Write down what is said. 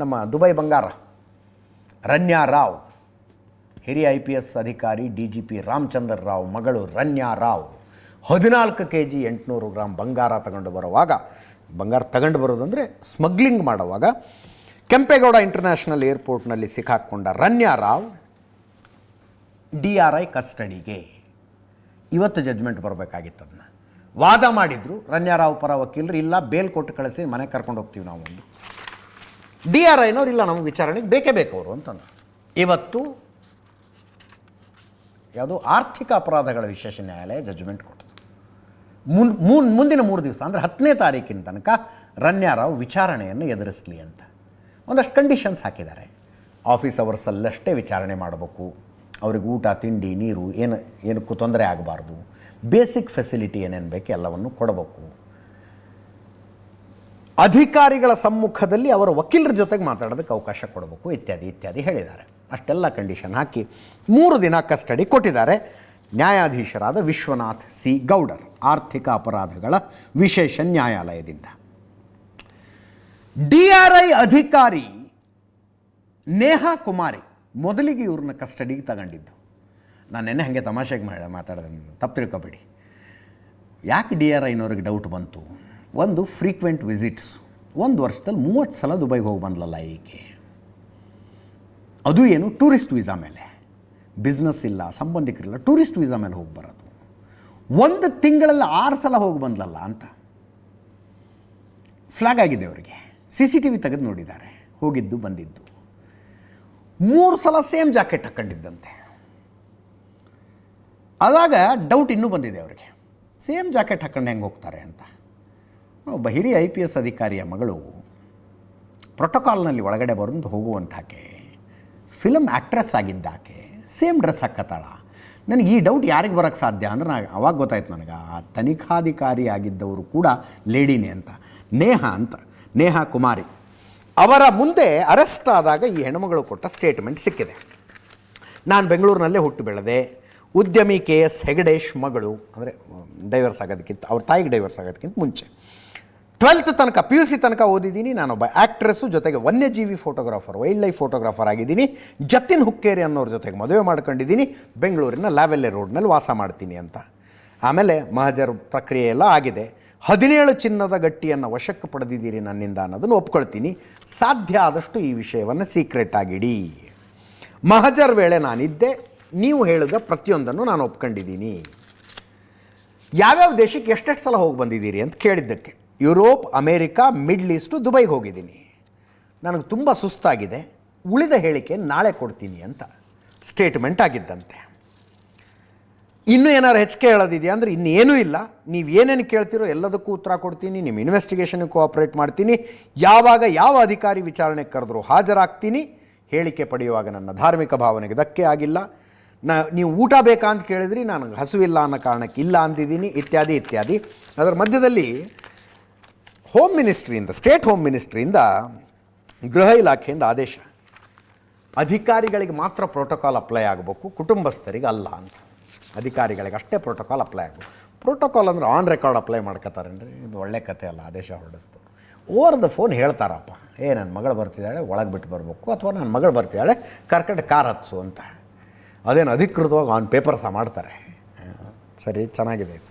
ನಮ್ಮ ದುಬೈ ಬಂಗಾರ, ರನ್ಯಾ ರಾವ್, ಹಿರಿಯ ಐ ಪಿ ಎಸ್ ಅಧಿಕಾರಿ D G P Ramachandra Rao ಮಗಳು ರನ್ಯಾ ರಾವ್. ಹದಿನಾಲ್ಕು ಕೆ ಜಿ ಎಂಟುನೂರು ಗ್ರಾಮ್ ಬಂಗಾರ ತಗೊಂಡು ಬರುವಾಗ, ಬಂಗಾರ ತಗೊಂಡು ಬರೋದಂದರೆ ಸ್ಮಗ್ಲಿಂಗ್ ಮಾಡುವಾಗ, ಕೆಂಪೇಗೌಡ ಇಂಟರ್ನ್ಯಾಷನಲ್ ಏರ್ಪೋರ್ಟ್ನಲ್ಲಿ ಸಿಕ್ಕಾಕ್ಕೊಂಡ Ranya Rao D R I ಕಸ್ಟಡಿಗೆ. ಇವತ್ತು ಜಜ್ಮೆಂಟ್ ಬರಬೇಕಾಗಿತ್ತು ಅದನ್ನ. ವಾದ ಮಾಡಿದ್ರು ರನ್ಯಾರಾವ್ ಪರ ವಕೀಲರು, ಇಲ್ಲ, ಬೇಲ್ ಕೊಟ್ಟು ಕಳಿಸಿ ಮನೆಗೆ ಕರ್ಕೊಂಡು ಹೋಗ್ತೀವಿ ನಾವು ಒಂದು. ಡಿ ಆರ್ ಐನವ್ರು ಇಲ್ಲ ನಮಗೆ ವಿಚಾರಣೆಗೆ, ಬೇಕೇ ಬೇಕು ಅವರು ಅಂತಂದ್ರು. ಇವತ್ತು ಯಾವುದು ಆರ್ಥಿಕ ಅಪರಾಧಗಳ ವಿಶೇಷ ನ್ಯಾಯಾಲಯ ಜಜ್ಮೆಂಟ್ ಕೊಟ್ಟது ಮುನ್ ಮುನ್, ಮುಂದಿನ ಮೂರು ದಿವಸ, ಅಂದರೆ ಹತ್ತನೇ ತಾರೀಕಿನ ತನಕ ರನ್ಯಾರಾವ್ ವಿಚಾರಣೆಯನ್ನು ಎದುರಿಸಲಿ ಅಂತ. ಒಂದಷ್ಟು ಕಂಡೀಷನ್ಸ್ ಹಾಕಿದ್ದಾರೆ. ಆಫೀಸ್ ಅವರ್ಸಲ್ಲಷ್ಟೇ ವಿಚಾರಣೆ ಮಾಡಬೇಕು. ಅವ್ರಿಗೆ ಊಟ, ತಿಂಡಿ, ನೀರು, ಏನು, ಏನಕ್ಕೂ ತೊಂದರೆ ಆಗಬಾರ್ದು. ಬೇಸಿಕ್ ಫೆಸಿಲಿಟಿ ಏನೇನು ಬೇಕು ಎಲ್ಲವನ್ನು ಕೊಡಬೇಕು. ಅಧಿಕಾರಿಗಳ ಸಮ್ಮುಖದಲ್ಲಿ ಅವರ ವಕೀಲರ ಜೊತೆಗೆ ಮಾತಾಡೋದಕ್ಕೆ ಅವಕಾಶ ಕೊಡಬೇಕು ಇತ್ಯಾದಿ ಇತ್ಯಾದಿ ಹೇಳಿದ್ದಾರೆ. ಅಷ್ಟೆಲ್ಲ ಕಂಡೀಷನ್ ಹಾಕಿ ಮೂರು ದಿನ ಕಸ್ಟಡಿ ಕೊಟ್ಟಿದ್ದಾರೆ. ನ್ಯಾಯಾಧೀಶರಾದ ವಿಶ್ವನಾಥ್ ಸಿ. ಗೌಡರ್, ಆರ್ಥಿಕ ಅಪರಾಧಗಳ ವಿಶೇಷ ನ್ಯಾಯಾಲಯದಿಂದ. ಡಿ ಆರ್ ಐ ಅಧಿಕಾರಿ ನೇಹಾ ಕುಮಾರಿ ಮೊದಲಿಗೆ ಇವ್ರನ್ನ ಕಸ್ಟಡಿಗೆ ತಗೊಂಡಿದ್ದು. ನಾನು ನೆನ್ನೆ ಹಾಗೆ ತಮಾಷೆಗೆ ಮಾತಾಡಿದೆ, ತಪ್ಪು ತಿಳ್ಕೊಬೇಡಿ. ಯಾಕೆ ಡಿ ಆರ್ ಐನವ್ರಿಗೆ ಡೌಟ್ ಬಂತು? ಒಂದು ಫ್ರೀಕ್ವೆಂಟ್ ವಿಸಿಟ್ಸ್ ಒಂದು ವರ್ಷದಲ್ಲಿ ಮೂವತ್ತು ಸಲ ದುಬೈಗೆ ಹೋಗಿ ಬಂದ್ಲಲ್ಲ ಈಕೆ. ಅದು ಏನು? ಟೂರಿಸ್ಟ್ ವೀಸಾ ಮೇಲೆ. ಬಿಸ್ನೆಸ್ ಇಲ್ಲ, ಸಂಬಂಧಿಕರಿಲ್ಲ ಟೂರಿಸ್ಟ್ ವೀಸಾ ಮೇಲೆ ಹೋಗಿ ಬರೋದು. ಒಂದು ತಿಂಗಳಲ್ಲಿ ಆರು ಸಲ ಹೋಗಿ ಬಂದ್ಲಲ್ಲ ಅಂತ. ಫ್ಲಾಗ್ ಆಗಿದೆ ಅವರಿಗೆ. ಸಿ ಸಿ ಟಿ ವಿ ತೆಗೆದು ನೋಡಿದ್ದಾರೆ. ಹೋಗಿದ್ದು, ಬಂದಿದ್ದು. ಮೂರು ಸಲ ಸೇಮ್ ಜಾಕೆಟ್ ಹಾಕ್ಕೊಂಡಿದ್ದಂತೆ ಅದಾಗ ಡೌಟ್ ಇನ್ನೂ ಬಂದಿದೆ ಅವರಿಗೆ. ಸೇಮ್ ಜಾಕೆಟ್ ಹಾಕ್ಕೊಂಡು ಹೆಂಗೆ ಹೋಗ್ತಾರೆ ಅಂತ. ಒಬ್ಬ ಹಿರಿಯ ಐ ಪಿ ಎಸ್ ಅಧಿಕಾರಿಯ ಮಗಳು ಪ್ರೋಟೋಕಾಲ್ನಲ್ಲಿ ಒಳಗಡೆ ಬರೆದು ಹೋಗುವಂಥಾಕೆ ಫಿಲಮ್ ಆ್ಯಕ್ಟ್ರೆಸ್ ಆಗಿದ್ದಾಕೆ, ಸೇಮ್ ಡ್ರೆಸ್ ಹಾಕತ್ತಾಳ. ನನಗೆ ಈ ಡೌಟ್ ಯಾರಿಗೆ ಬರೋಕ್ಕೆ ಸಾಧ್ಯ ಅಂದ್ರೆ ನಾ ಅವಾಗ ಗೊತ್ತಾಯ್ತು ನನಗೆ, ಆ ತನಿಖಾಧಿಕಾರಿ ಆಗಿದ್ದವರು ಕೂಡ ಲೇಡಿನೇ ಅಂತ, ನೇಹ ಅಂತ, ನೇಹಾ ಕುಮಾರಿ. ಅವರ ಮುಂದೆ ಅರೆಸ್ಟ್ ಆದಾಗ ಈ ಹೆಣ್ಮಗಳು ಕೊಟ್ಟ ಸ್ಟೇಟ್ಮೆಂಟ್ ಸಿಕ್ಕಿದೆ. ನಾನು ಬೆಂಗಳೂರಿನಲ್ಲೇ ಹುಟ್ಟು ಬೆಳೆದೆ, ಉದ್ಯಮಿ ಕೆ ಎಸ್ ಹೆಗಡೇಶ್ ಮಗಳು, ಅಂದರೆ ಡೈವರ್ಸ್ ಆಗೋದಕ್ಕಿಂತ, ಅವ್ರ ತಾಯಿಗೆ ಡೈವರ್ಸ್ ಆಗೋದಕ್ಕಿಂತ ಮುಂಚೆ. ಟ್ವೆಲ್ತ್ ತನಕ ಪಿ ಯು ಸಿ ತನಕ ಓದಿದ್ದೀನಿ. ನಾನೊಬ್ಬ ಆ್ಯಕ್ಟ್ರೆಸ್ಸು ಜೊತೆಗೆ ವನ್ಯಜೀವಿ ಫೋಟೋಗ್ರಾಫರ್ ವೈಲ್ಡ್ ಲೈಫ್ ಫೋಟೋಗ್ರಾಫರ್ ಆಗಿದ್ದೀನಿ. ಜತಿನ್ ಹುಕ್ಕೇರಿ ಅನ್ನೋರ ಜೊತೆಗೆ ಮದುವೆ ಮಾಡ್ಕೊಂಡಿದ್ದೀನಿ. ಬೆಂಗಳೂರಿನ ಲ್ಯಾವೆಲ್ಲೆ ರೋಡ್ನಲ್ಲಿ ವಾಸ ಮಾಡ್ತೀನಿ ಅಂತ. ಆಮೇಲೆ ಮಹಜರ್ ಪ್ರಕ್ರಿಯೆ ಎಲ್ಲ ಆಗಿದೆ. ಹದಿನೇಳು ಚಿನ್ನದ ಗಟ್ಟಿಯನ್ನು ವಶಕ್ಕೆ ಪಡೆದಿದ್ದೀರಿ ನನ್ನಿಂದ ಅನ್ನೋದನ್ನು ಒಪ್ಕೊಳ್ತೀನಿ. ಸಾಧ್ಯ ಆದಷ್ಟು ಈ ವಿಷಯವನ್ನು ಸೀಕ್ರೆಟ್ ಆಗಿಡಿ. ಮಹಜರ್ ವೇಳೆ ನಾನಿದ್ದೆ, ನೀವು ಹೇಳಿದ ಪ್ರತಿಯೊಂದನ್ನು ನಾನು ಒಪ್ಕೊಂಡಿದ್ದೀನಿ. ಯಾವ್ಯಾವ ದೇಶಕ್ಕೆ ಎಷ್ಟೆಷ್ಟು ಸಲ ಹೋಗಿ ಬಂದಿದ್ದೀರಿ ಅಂತ ಕೇಳಿದ್ದಕ್ಕೆ. ಯುರೋಪ್, ಅಮೇರಿಕಾ, ಮಿಡ್ಲ್ ಈಸ್ಟು, ದುಬೈಗೆ ಹೋಗಿದ್ದೀನಿ. ನನಗೆ ತುಂಬ ಸುಸ್ತಾಗಿದೆ. ಉಳಿದ ಹೇಳಿಕೆ ನಾಳೆ ಕೊಡ್ತೀನಿ ಅಂತ ಸ್ಟೇಟ್ಮೆಂಟ್ ಆಗಿದ್ದಂತೆ. ಇನ್ನೂ ಏನಾರು ಹೆಚ್ಚಿಗೆ ಹೇಳೋದಿದೆಯಾ ಅಂದರೆ ಇನ್ನೇನೂ ಇಲ್ಲ. ನೀವು ಏನೇನು ಕೇಳ್ತಿರೋ ಎಲ್ಲದಕ್ಕೂ ಉತ್ತರ ಕೊಡ್ತೀನಿ. ನಿಮ್ಮ ಇನ್ವೆಸ್ಟಿಗೇಷನ್ಗೆ ಕೋಆಪ್ರೇಟ್ ಮಾಡ್ತೀನಿ. ಯಾವಾಗ ಯಾವ ಅಧಿಕಾರಿ ವಿಚಾರಣೆಗೆ ಕರೆದರೂ ಹಾಜರಾಗ್ತೀನಿ. ಹೇಳಿಕೆ ಪಡೆಯುವಾಗ ನನ್ನ ಧಾರ್ಮಿಕ ಭಾವನೆಗೆ ಧಕ್ಕೆ ಆಗಿಲ್ಲ. ನಾ, ನೀವು ಊಟ ಬೇಕಾ ಅಂತ ಕೇಳಿದ್ರಿ ನಾನು ಹಸುವಿಲ್ಲ ಅನ್ನೋ ಕಾರಣಕ್ಕೆ ಇಲ್ಲ ಅಂದಿದ್ದೀನಿ, ಇತ್ಯಾದಿ ಇತ್ಯಾದಿ. ಅದರ ಮಧ್ಯದಲ್ಲಿ ಹೋಮ್ ಮಿನಿಸ್ಟ್ರಿಯಿಂದ ಸ್ಟೇಟ್ ಹೋಮ್ ಮಿನಿಸ್ಟ್ರಿಯಿಂದ ಗೃಹ ಇಲಾಖೆಯಿಂದ ಆದೇಶ. ಅಧಿಕಾರಿಗಳಿಗೆ ಮಾತ್ರ ಪ್ರೋಟೋಕಾಲ್ ಅಪ್ಲೈ ಆಗಬೇಕು, ಕುಟುಂಬಸ್ಥರಿಗೆ ಅಲ್ಲ ಅಂತ. ಅಧಿಕಾರಿಗಳಿಗೆ ಅಷ್ಟೇ ಪ್ರೋಟೋಕಾಲ್ ಅಪ್ಲೈ ಆಗಬೇಕು. ಪ್ರೋಟೋಕಾಲ್ ಅಂದರೆ ಆನ್ ರೆಕಾರ್ಡ್ ಅಪ್ಲೈ ಮಾಡ್ಕೋತಾರೇನ್ರಿ ಇದು ಒಳ್ಳೆ ಕಥೆ ಅಲ್ಲ, ಆದೇಶ ಹೊರಡಿಸ್ತು ಓವರ್ ದ ಫೋನ್ ಹೇಳ್ತಾರಪ್ಪ, ಏ ನನ್ನ ಮಗಳು ಬರ್ತಿದ್ದಾಳೆ, ಒಳಗೆ ಬಿಟ್ಟು ಬರಬೇಕು, ಅಥವಾ ನನ್ನ ಮಗಳು ಬರ್ತಿದ್ದಾಳೆ, ಕರ್ಕಂಡು ಕಾರ್ ಹತ್ಸು ಅಂತ. ಅದೇನು ಅಧಿಕೃತವಾಗಿ ಆನ್ ಪೇಪರ್ ಸಹ ಮಾಡ್ತಾರೆ. ಸರಿ, ಚೆನ್ನಾಗಿದೆ ಇದು.